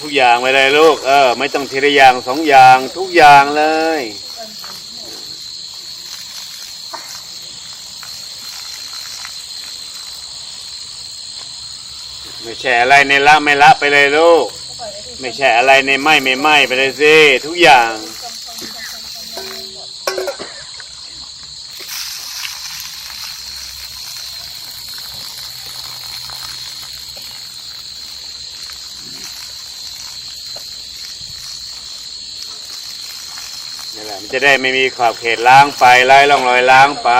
ทุกอย่างไปเลยลูก เออ ไม่ต้องทีละอย่างสองอย่างทุกอย่างเลย ไม่ใช่อะไรในละไม่ละไปเลยลูก ไม่ใช่อะไรในไหม่ไม่ไหม่ไปเลยสิทุกอย่าง นี่แหละมันจะได้ไม่มีขอบเขตล้างไปไล่ร่องรอยล้างไป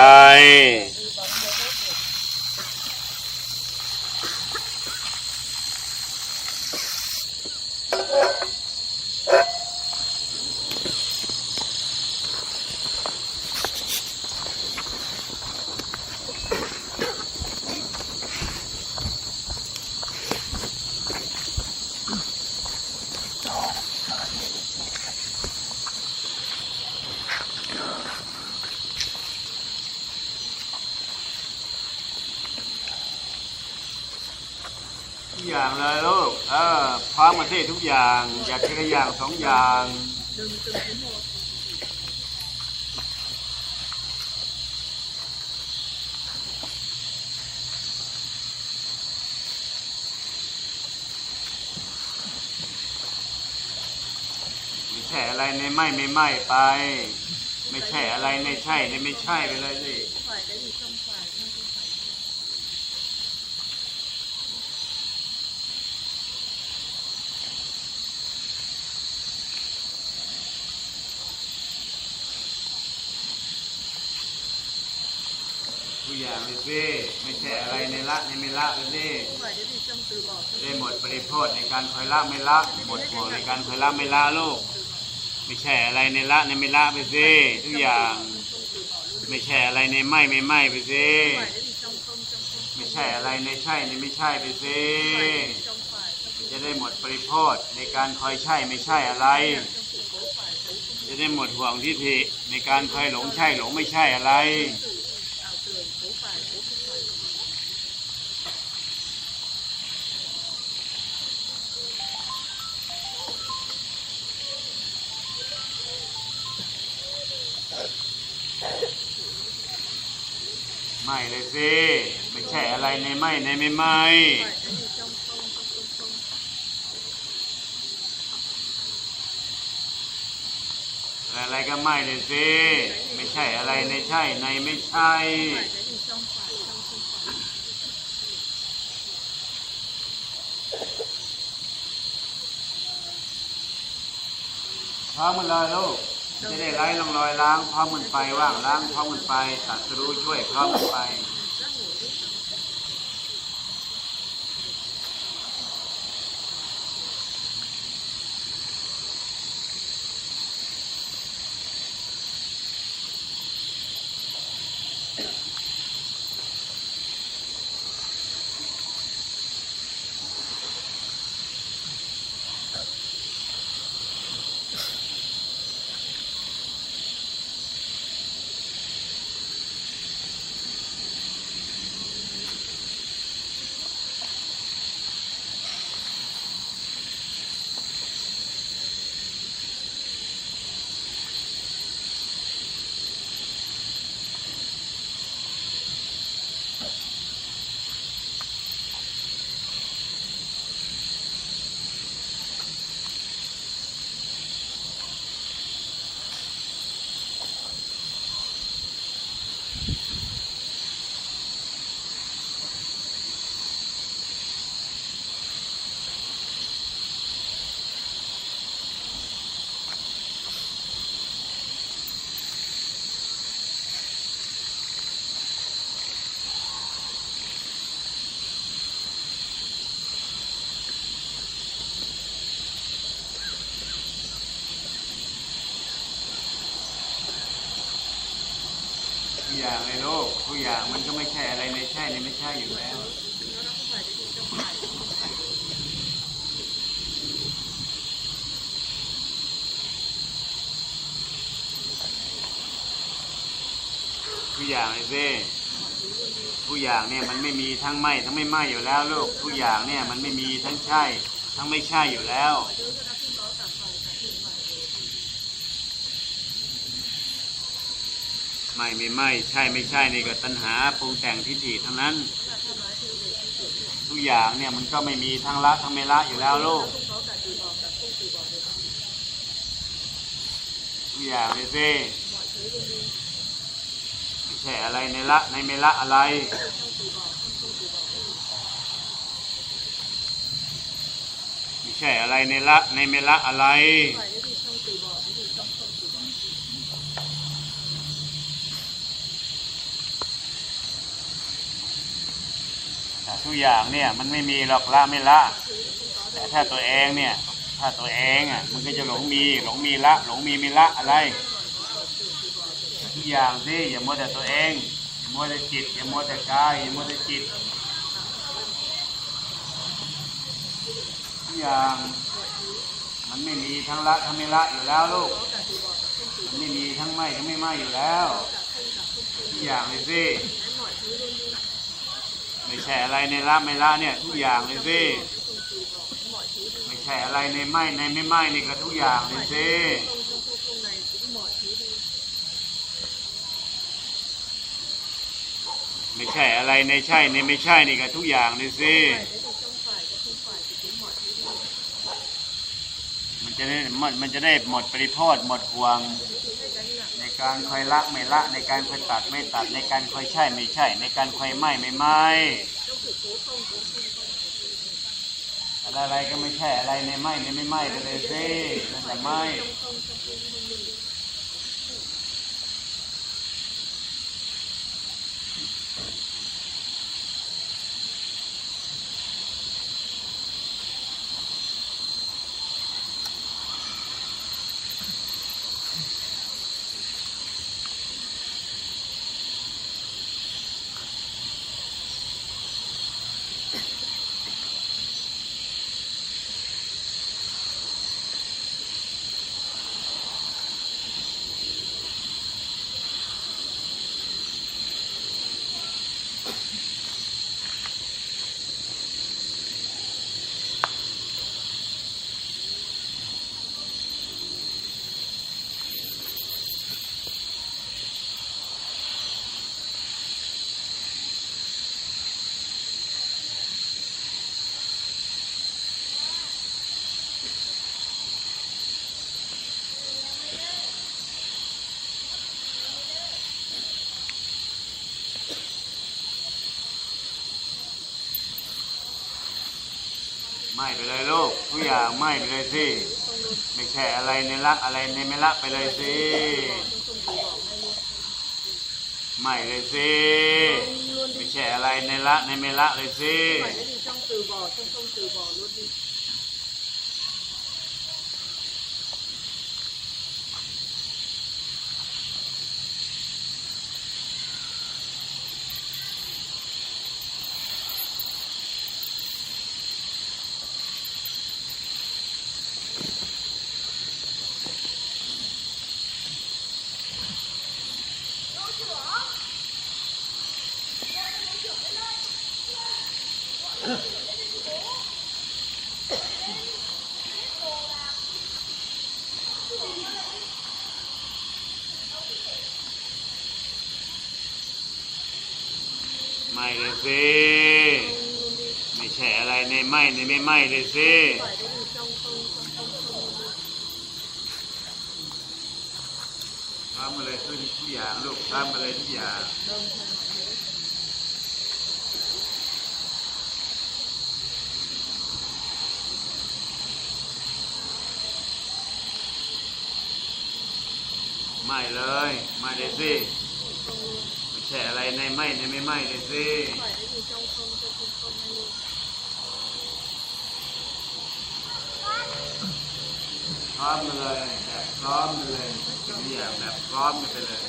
อย่างเลยลูกเออพร้อมมาที่ทุกอย่าง อยากทีละอย่างสองอย่างไม่ใช่อะไรในไม่ไม่ไม่ไป ไม่ใช่อะไรในใช่ในไม่ใช่ไปเลยสิ ทุกอย่างเลยสิไม่ใช่อะไรในละในไม่ละเลยสิได้หมดปริโภคในการคอยละไม่ละ หมดห่วงในการคอยละไม่ละลูก ไม่ใช่อะไรในละในไม่ละไปสิทุกอย่าง ไม่ใช่อะไรในไม่ไม่ไม่ไปสิไม่ใช่อะไรในใช่ในไม่ใช่ไปสิจะได้หมดปริโภคในการคอยใช่ไม่ใช่อะไร จะได้หมดห่วงทิฏฐิในการคอยหลงใช่หลงไม่ใช่อะไร ใช่อะไรในไม่ในไม่ไม่อะไรก็ไม่เลยสิไม่ใช่อะไรในใช่ในไม่ใช่พร้อมมันเลยลูกจะได้ไล่ลองรอยล้างพร้อมมันไปว่างล้างพร้อมมันไปตัดรู้ช่วยพร้อมมันไป ทุก อย่างในโลกทุกอย่างมันก็ไม่ใช่อะไรในใช่ในไม่ใช่อยู่แล้วทุกอย่างเลยสิทุกอย่างเนี่ยมันไม่มีทั้งไหมทั้งไม่ไหมอยู่แล้วลูกทุกอย่างเนี่ยมันไม่มีทั้งใช่ใช่ทั้งไม่ใช่อยู่แล้ว ไม่ไม่ไม่ใช่ไม่ใช่นี่ก็ตัณหาปรุงแต่งทิฏฐิทั้งนั้น ทุกอย่างเนี่ยมันก็ไม่มีทั้งละทั้งไม่ละอยู่แล้วลูกทุกอย่างเลยสิไม่ใช่อะไรในละในไม่ละอะไรไม่ใช่อะไรในละในไม่ละอะไร ทุกอย่างเนี่ยมันไม่มีหรอกละไม่ละ แต่ถ้าตัวเองเนี่ย ถ้าตัวเองอะมันก็จะหลงมีหลงมีละ หลงมีไม่ละอะไร ทุกอย่างสิอย่ามัวแต่ตัวเองอย่ามัวแต่จิตอย่ามัวแต่กายอย่ามัวแต่จิตทุกอย่างมันไม่มีทั้งละทั้งไม่ละอยู่แล้วลูก มันไม่มีทั้งไม่ทั้งไม่ไม่อยู่แล้วทุกอย่างเลยสิ ไม่ใช่อะไรในละไม่ละเนี่ยทุกอย่างเลยสิไม่ใช่อะไรในไม่ในไม่ไม่นี่ก็ทุกอย่างเลยสิไม่ใช่อะไรในใช่ในไม่ใช่นี่ก็ทุกอย่างเลยสิมันจะได้มันจะได้หมดปริโภทหมดห่วง การคอยละไม่ละในการคอยตัดไม่ตัดในการคอยใช่ไม่ใช่ ในการคอยไหม้ไม่ไหม้อะไรอะไรก็ไม่ใช่อะไรในไหม้ในไม่ไหม้ไปเลยสินั่นแหละไม่ ไหม้ไปเลยลูกทุกอย่างไหม้ไปเลยสิไม่แช่อะไรในรักอะไรในไม่รักไปเลยสิไหม้เลยสิไม่แช่อะไรในละในไม่ละเลยสิ trong từ bỏ trong không từ bỏ luôn đi ไม่เลยสิไม่ใช่อะไรในไม่ในไม่ไหม่เลยสิ phải đi trong không trong không không ทำมาเลยทุกอย่างลูกทำมาเลยทุกอย่างไม่เลยไม่เลยสิไม่ใช่อะไรในไม่ในไม่ไม่เลยสิ พร้อมมาเลยแบบพร้อมมาเลยทุกอย่างแบบพร้อมกันไปเลย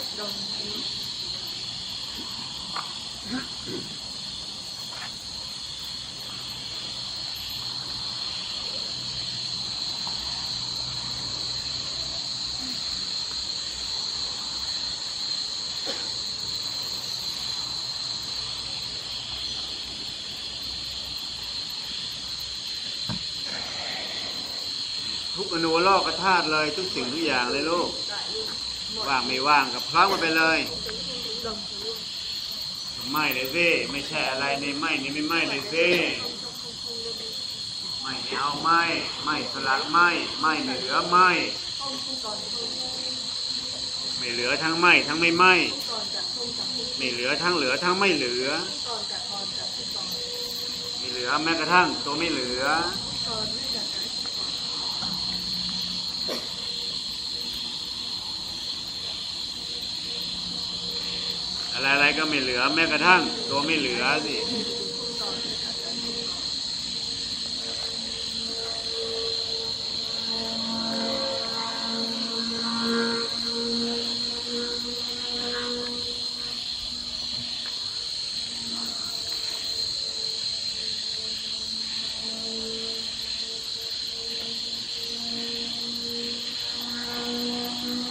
đồng ý อนุโลกธาตุเลยทุกสิ่งทุกอย่างเลยลูก ว่างไม่ว่างกับพร้อมกันไปเลย ไม่เลยสิไม่ใช่อะไรในไม่ในไม่ไม่เลยสิไม่เอาไม่ไม่สละไม่ไม่ไม่เหลือไม่ไม่เหลือทั้งไม่ทั้งไม่ไม่ไม่เหลือทั้งเหลือทั้งไม่เหลือไม่เหลือแม้กระทั่งตัวไม่เหลือ อะไรอะไรก็ไม่เหลือแม้กระทั่งตัวไม่เหลือสิ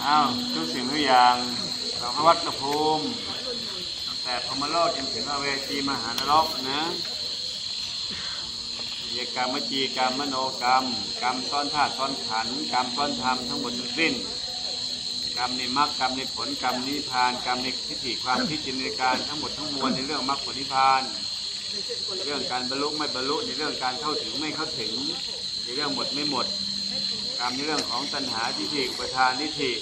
อ้าวทุกสิ่งทุกอย่างเราพระวัตภูมิ แต่พรหมโลกจนถึงอเวจีมหานรกนะยกรรมวจีกรรมมโนกรรม กรรมซ้อนธาตุซ้อนขันกรรมซ้อนธรรมทั้งหมดทั้งสิ้น กรรมในมรรคกรรมในผลกรรมนิพพานกรรมในทิฏฐิความคิจินตนาการทั้งหมดทั้งมวลในเรื่องมรรคผลนิพพาน เรื่องการบรรลุไม่บรรลุในเรื่องการเข้าถึงไม่เข้าถึงในเรื่องหมดไม่หมด กรรมในเรื่องของตัณหาทิฏฐิอุปทานทิฏฐิ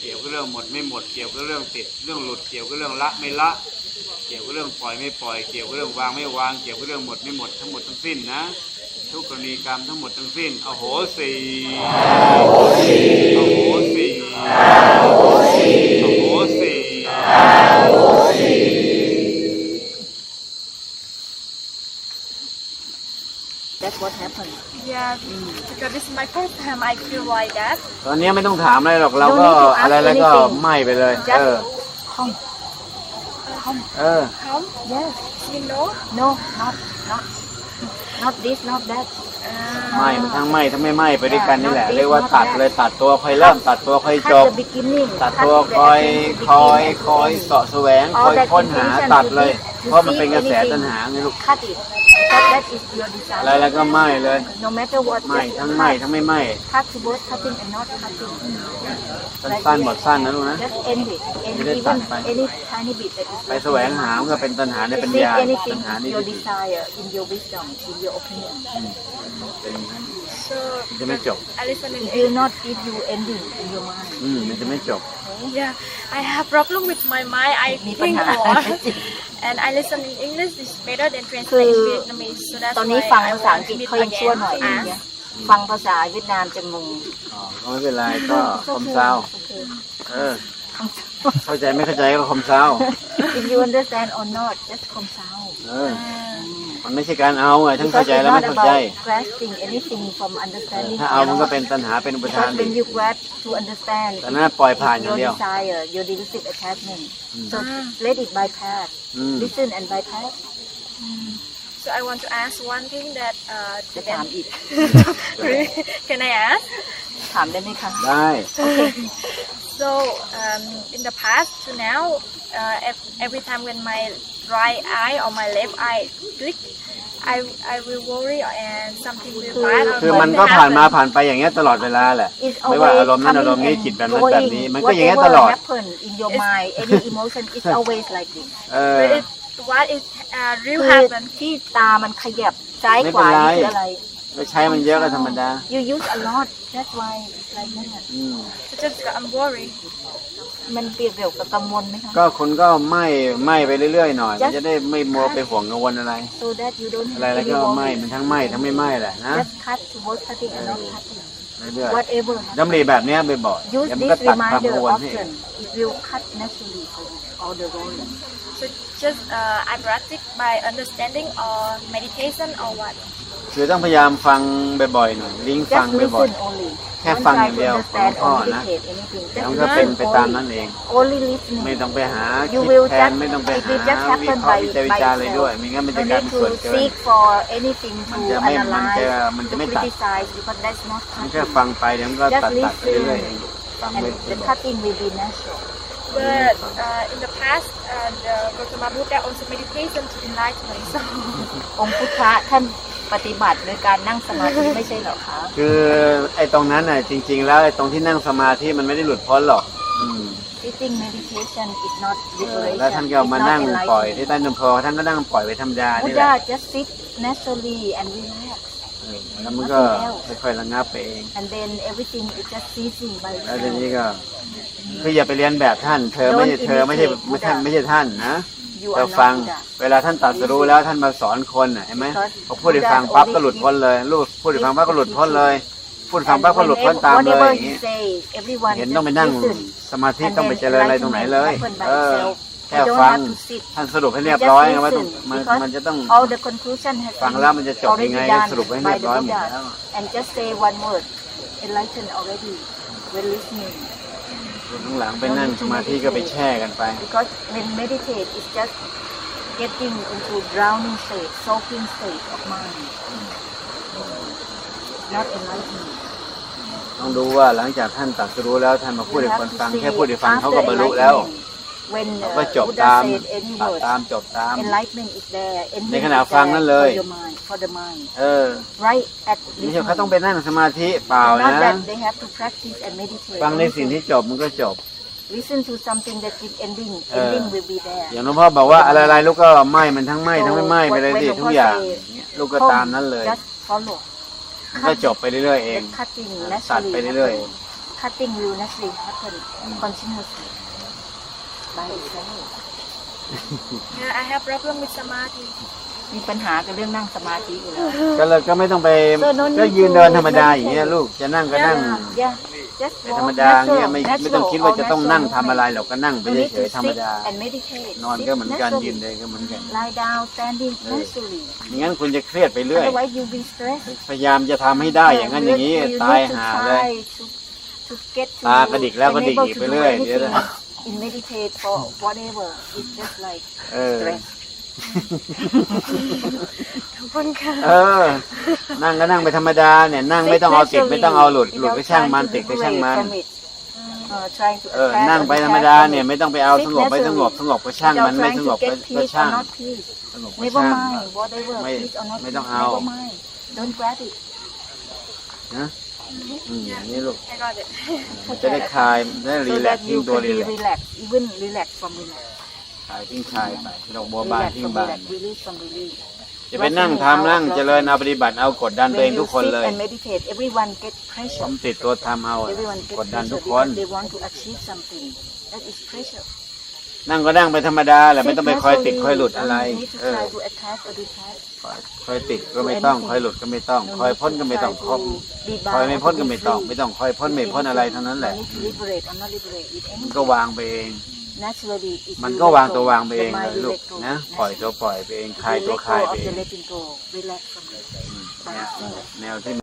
เกี่ยวกับเรื่องหมดไม่หมด เกี่ยวกับเรื่องติดเรื่องหลุดเกี่ยวกับเรื่องละไม่ละ เกี่ยวกับเรื่องปล่อยไม่ปล่อย เกี่ยวกับเรื่องวางไม่วาง เกี่ยวกับเรื่องหมดไม่หมดทั้งหมดทั้งสิ้นนะ ทุกกรณีกรรมทั้งหมดทั้งสิ้นอโหสีอโหสีอโหสีอโหสี That's what happened. Yeah, because this is my first time I feel like that. ตอนนี้ไม่ต้องถามอะไรหรอกเราก็ Don't need to ask อะไรแล้วก็ anything. ไหม้ไปเลยเออ Just come. Come. เออ Come, Yes. you know. No, not, not, not this, not that. ไหม้มันทั้งไหม้ทั้งไม่ไหม้ไปด้วยกันนี่แหละ Yeah, not เรียกว่า this, ตัด not that. เลยตัดตัวค่อยเริ่ม ตัดตัวค่อยจ Cut บ the beginning. ตัด cut ตัว the คอย essence, คอย begin คอย and เสาะแสวง All คอย that ค้นหา intention ตัดเลย to see เพราะมันเป็นกระแส anything ตัณหาไงลูก Cut it. Because that is your อะไร desire. แล้วก็ไหม้เลย No matter what, ไหม้ just ทั้งไหม้ cut. ทั้งไม่ไหม้ Cut to both cutting and not cutting. สั้นๆหมดสั้นนะลูกนะ Just end it. And ไม่ได้ตัด even ไป any tiny bit that is ไปแสวงหามันก็เป็นตัณหาในปัญ Seek ญาตัณ anything หาใน in ทิ your ฏฐิ desire, in your wisdom, in your opinion. เป็นอย่างนั้น So มันจะไม่จบ I listen in It will not give you ending in your mind. อืมมันจะไม่จบ Yeah, I have problem with my mind. I มีปัญ think หา a lot. and I listen in English is better than คื translate อ in Vietnamese. So that's ตอนนี้ why ฟัง I ภาษา want อังกฤษ to meet เขายังชั่ว again หน่อย to เอง ask. เนี่ยฟังภาษาเวียดนามจะงงอ๋อก็ไม่เป็นไรก็คอมเซาเออ เข้าใจไม่เข้าใจก็คอมเซา If you understand or not just come sound เออ มันไม่ใช่การเอาไงทั้งเข้า because ใจ it's แล้วไม่ not เข้าใจ about grasping anything from understanding ถ้าเอามันก็เป็นตัณหาเป็นอุปทาน because ดิ when you grasp to understand แต่นั้นปล่อยผ่านอย่าง your เดียว desire your delusive attachment so Mm. let it bypass อืม listen and bypass So I want to ask one thing that uh, จะถามอีก can I ask? ถามได้ไหมคะ ได้ So um, in the past to now, uh, ev- every time when my right eye or my left eye click, I I will worry and something will คือ bad or คือมัน something ก็ will ผ่านมา happen. ผ่านไปอย่างเงี้ยตลอดเวลาแหละ It's ไม่ว่า always อารมณ์นั้น coming อารมณ์นี้ and จิตแบบนั้นแบบ going. นี้ มันก็อย่างเงี้ยต Whatever ลอด happen in your mind any emotion is always like this เออ But it, what is uh, คื real อ happen? ที่ตามันขยับซ้ายไม่ขเป็นวาไรนี่คืออะไร ก็ใช้มันเยอะก็ธรรมดา you use a lot that's why it's like that อืม So just I'm worried. มันเปรียบเกี่ยวกับกังวลไหมคะ ก็คุณก็ไหม้ไหม้ไปเรื่อยๆหน่อยมันจะได้ไม่มัวไปห่วงกังวลอะไร so that you don't อะไร have แล้ว any ก็ไหม้ worry มันทั้งไหม้ทั้งไม่ไหม้แหละนะ just cut to both cutting and not cutting เรื่อย whatever ๆดำริแบบเนี้ยบ่อยๆ use เดี๋ยวมัน this ก็ตัดความกั reminder งวลให้ often it will cut naturally for you all the worry So just uh, I practice by understanding or meditation or what? คือต้องพยายามฟังบ่อยๆหน่อยลิงก์ฟัง just บ่อย listen only แค่ Don't ฟัง try อย่างเดียว to understand ของพ่อ or นะ meditate anything ๆแล้ว just มันก็เป็น listen ไปตาม only นั้นเอง only listening ไม่ต้องไปหา You คิด will แทน just- ไม่ต้องไป it หา will just วิ happen เคราะห์ by- วิจัยวิจารณ์อะไร by ด้วยไม่งั้นมันจะ no กลาย need เป็นส่วน to เกิน seek for anything มัน to จะไม่มัน analyze จะมันจะ to ไม่ตัด criticize because that's not มันแค่ cutting ฟังไปเดี๋ยวมันก็ Just ตัดตัดไป listen เรื่อยๆเองฟัง and ไป the cutting will be natural But uh, in the past, uh, the Gautama Buddha also meditation to enlightenment. So องค์พุทธะท่าน ปฏิบัติโดยการนั่งสมาธิไม่ใช่เหรอคะ คือไอ้ตรงนั้นน่ะจริง ๆ แล้วไอ้ตรงที่นั่งสมาธิมันไม่ได้หลุดพ้นหรอก อืม sitting meditation is not liberation แล้วท่านก็เอามา It's not นั่งปล่อย enlightenment ที่ใต้นพอท่านก็นั่งปล่อยไปธรรมดานี่แห Buddha ละ just sit naturally and relax เออแล้วมันก็ค่อยๆระงับไปเอง and then everything is just ceasing by แล้วที itself นี้ก็คืออย่าไปเรียนแบบท่าน เธอไม่ใช่เธอไม่ใช่ไม่ใช่ไม่ใช่ท่านนะ you เธ are อฟัง not Buddha เวลาท่านตรัสรู้แล้วท่านมาสอนคนน่ะเห็นไหมพอพูดให้ฟังปั๊บก็หลุดพ้นเลยลูกพูดให้ฟังปั๊บก็หลุดพ้นเลย พูดให้ฟังปั๊บก็หลุดพ้นตามเลย Whatever อย่าง he นี้ say everyone เห็นต้องไปนั่ง just listen สมาธิต้องไปเจริญอะไรตรงไหนเลย Enlightenment happen by เออ itself. แค่ You don't ฟัง have to sit ท่านสรุปให้เรียบ Just ร้อยไงว่าต้อง listen, มัน because มันจะต้อง all the conclusion has ฟัง been แล้วมันจะจบยังไง already ก็ done สรุปให้เรี by ยบ the ร้อยหมด Buddha แล้ว and just say one word enlightened already when listening ข้างหลังไปนั่งสมาธิก็ไปแช่กันไป because when meditate is just getting into drowning state soaking state of mind not enlightenment ต้องดูว่าหลังจากท่านตรัสรู้แล้วท่านมาพูดให้คนฟัง You have to แค่พูดให้ฟัง see เขาก็บรรลุแล้ว enlightenment. When เขา uh, ก็จบ Buddha ตาม said any ตัด word ตามจบตาม enlightenment is there ใน ending ขณะ is ฟังนั่นเลย there for your mind for the mind เออ right at ไม่ this ใช่เขาต้อง moment. ไปนั่งสมาธิเปล่า not นะ that they have to practice and meditate ฟังในสิ่งที่จบมันก็จบ listen to something that is ending เออ ending will be there อย่างหลวงพ่อบอกว่าอะไรๆลูกก็ไหม้มันทั้งไหม้ทั้งไม่ไหม้ไปเลยดิ when ทุกอย่างหลวงพ่อ say ลูกก็ตามนั้นเลย just follow มันก็จบไปเรื่อยๆเอง the cutting ตัด naturally ไปเรื่อย happen. cutting will naturally happen continuously by itself Yeah, I have problem with samadhi. มีปัญหากับเรื่องนั่งสมาธิอยู่แล้วๆก็เลยก็ไม่ต้องไป So no need ก็ยืนเดินธรรมดา to อย่างเงี้ยลูกจะนั่งก็นั่ง yeah just ไป walk ธรรมดาเงี้ยไม่ natural, ไม่ต้องคิดว่าจะต้องนั่ง natural ทำอะไรหรอกก็นั่งไป You need เฉ to ยๆธรรม sit ดา and meditate นอน Sit ก็เหมือนกัน naturally. ยืนเดินก็เหมือนกัน lie down standing naturally ไม่งั้นคุณจะเครียดไปเรื่อย otherwise you be stressed พยายามจะทำให้ได้อย่างนั้นอย่างนี้ You need ตาย to หาเลย try to to get to ตากระดิกแล้วก็ดิก enable อีก to ไป do เรื่อย anything เดี๋ยวนะ in meditate for whatever it's just like เออ stress เออ นั่งก็นั่งไปธรรมดาเนี่ยนั่งไม่ต้องเอาติดไม่ต้องเอาหลุดหลุดก็ช่างมันติดก็ช่างมัน Uh, trying to เออ attract นั่ง or ไปธรรม detach ดา from เนี่ย it. ไม่ต้องไปเอาสงบไม่สงบสงบก็ช่างมัน Without ไม่ trying ส to งบก็ get ก็ peace ช่า or ง not peace. สงบก็ Never ช่าง mind, whatever, ไม่ peace or not ไม่ peace, ต้องเอา never mind. Don't grab it. นะ อืมอย่างนี้ลูก I got it. จะได้คลายได้รี So แลก that ซ์ทิ้ง you ตัว can รี be แลกซ์ relaxed, even relax from relax. คลายทิ้งคลายไปดอกบัวบาน Relax ทิ้ง from บาน relax, release from release. จะไปนั่งทำนั่งเจริญเอาปฏิบัติเอากดดันตัวเอง When ทุ you กคน sit เลย and meditate, everyone get ผ pressure. มติดตัวทำเอา Everyone ก get ดดัน pressure ทุกคน because they want to achieve something. That is pressure. นั่งก็นั่งไปธรรมดาแหละไม่ต้องไปคอยติดคอยหลุดอะไร You need to เออ try to attach or detach. คอยติดก็ไม่ต้องคอยหลุดก็ไม่ต้อง คอยพ้นก็ไม่ต้องคอยคอยไม่พ้นก็ไม่ต้อง ไม่ต้องคอยพ้นไม่พ้นอะไรทั้งนั้นแหละ You need to liberate or not liberate with มัน any ก็วางไปเอง naturally if มัน you ก็ let วาง go, ตัววางไปเอง the เล mind ย will ลูก let go นะปล่อยตัวปล่อยไปเองคลาย If you ตัว let คลาย go ไป of เอ the ง letting go relax from it แนวแนวที่